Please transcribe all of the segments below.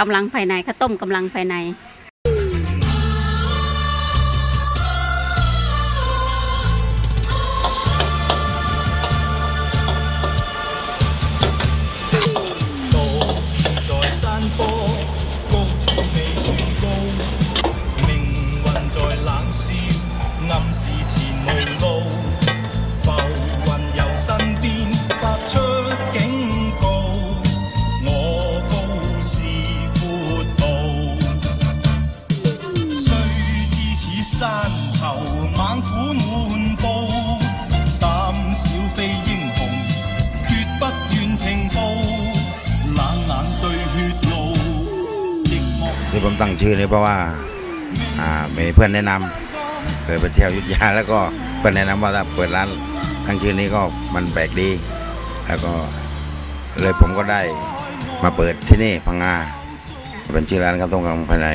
กำลังภายในข้าวต้มกำลังภายใน ที่ผมตั้งชื่อนี้เพราะว่าอ่ามีเพื่อนแนะนำเคยไปเที่ยวยุทธยาแล้วก็เพื่อนแนะนำว่าถ้าเปิดร้านตั้งชื่อนี้ก็มันแปลกดี แล้วก็เลยผมก็ได้มาเปิดที่นี่พังงาเป็นชื่อร้านข้าวต้มกังภายใน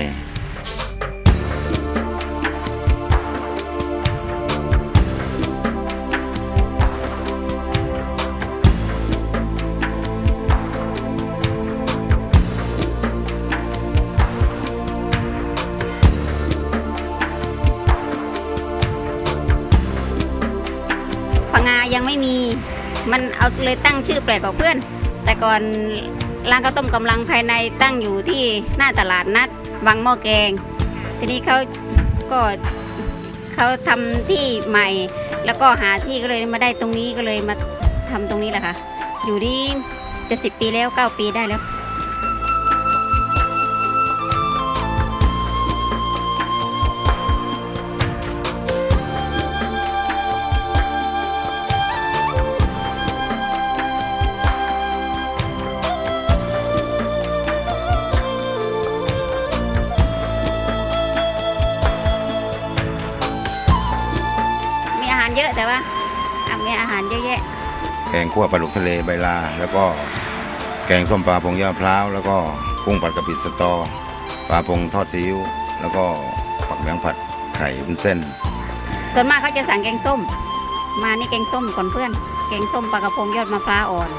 มันเอาเลยตั้งชื่อแปลกกว่าเพื่อน แต่ก่อนร้านข้าวต้มกำลังภายในตั้งอยู่ที่หน้าตลาดนัดวังหม้อแกง ทีนี้เขาก็เขาทำที่ใหม่ แล้วก็หาที่ก็เลยมาได้ตรงนี้ก็เลยมาทำตรงนี้แหละค่ะ อยู่นี่จะสิบปีแล้วเก้าปีได้แล้ว แต่ว่าอะมีอาหารเยอะแยะ แกงคั่วปลาดุกทะเลใบลา แล้วก็แกงส้มปลาพงยอดมะพร้าว แล้วก็กุ้งผัดกะปิสตอ ปลาพงทอดซีอิ๊ว แล้วก็ผักเหลืองผัดไข่วุ้นเส้น ส่วนมากเขาจะสั่งแกงส้ม มานี่แกงส้มก่อนเพื่อน แกงส้มปลากระพงยอดมะพร้าวอ่อน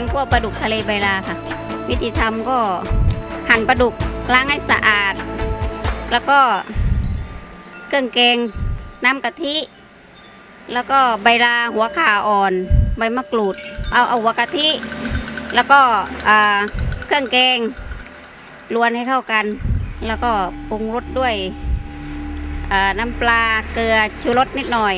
งคั่วปลาดุกทะเลใบลาค่ะ วิธีทำก็หั่นปลาดุกล้างให้สะอาด แล้วก็เครื่องแกงน้ำกะทิ แล้วก็ใบลาหัวข่าอ่อน ใบมะกรูด เอาเอาหัวกะทิ แล้วก็อ่าเครื่องแกงรวนให้เข้ากัน แล้วก็ปรุงรสด้วยอ่าน้ำปลาเกลือชูรสนิดหน่อย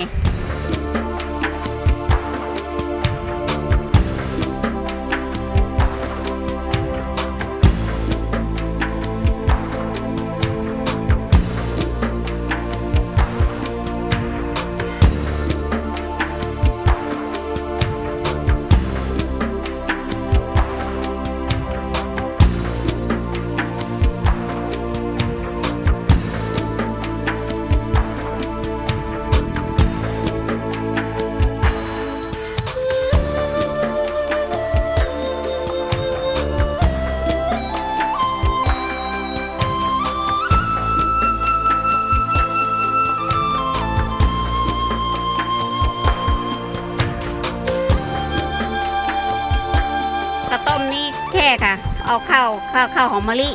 ข้าวต้มนี่แช่ค่ะ เอาข้าวข้าวข้าวหอมมะลิ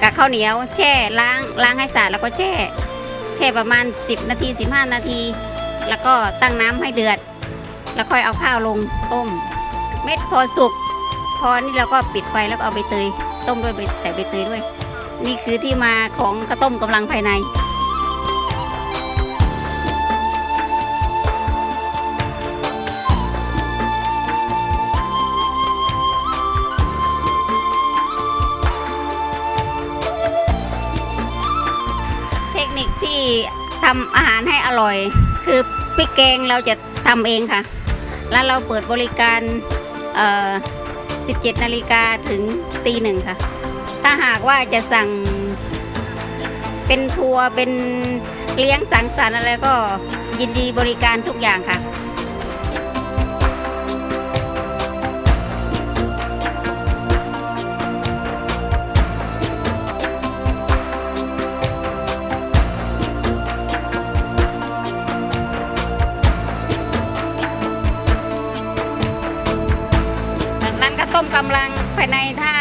กับข้าวเหนียว แช่ล้างล้างให้สะอาดแล้วก็แช่ แช่ประมาณ 10 นาที 15 นาที แล้วก็ตั้งน้ำให้เดือด แล้วค่อยเอาข้าวลงต้ม เม็ดพอสุก พอนี่เราก็ปิดไฟแล้วเอาใบเตย ต้มด้วยใส่ใบเตยด้วย นี่คือที่มาของข้าวต้มกำลังภายใน ที่ทำอาหารให้อร่อย คือพริกแกงเราจะทำเองค่ะ แล้วเราเปิดบริการ 17 นาฬิกาถึงตีหนึ่งค่ะ ถ้าหากว่าจะสั่งเป็นทัวร์เป็นเลี้ยงสังสรรค์อะไรก็ยินดีบริการทุกอย่างค่ะ กำลังภายในถ้า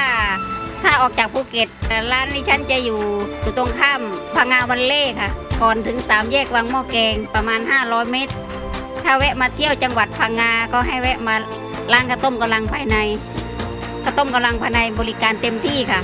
ถ้าออกจากภูเก็ตร้านนี้ฉันจะอยู่อยู่ตรงข้ามพังงาวันเล่ค่ะ ก่อนถึงสามแยกวังหม้อแกงประมาณ 500 เมตร ถ้าแวะมาเที่ยวจังหวัดพังงาก็ให้แวะมาร้านข้าวต้มกำลังภายในข้าวต้มกำลังภายในบริการเต็มที่ค่ะ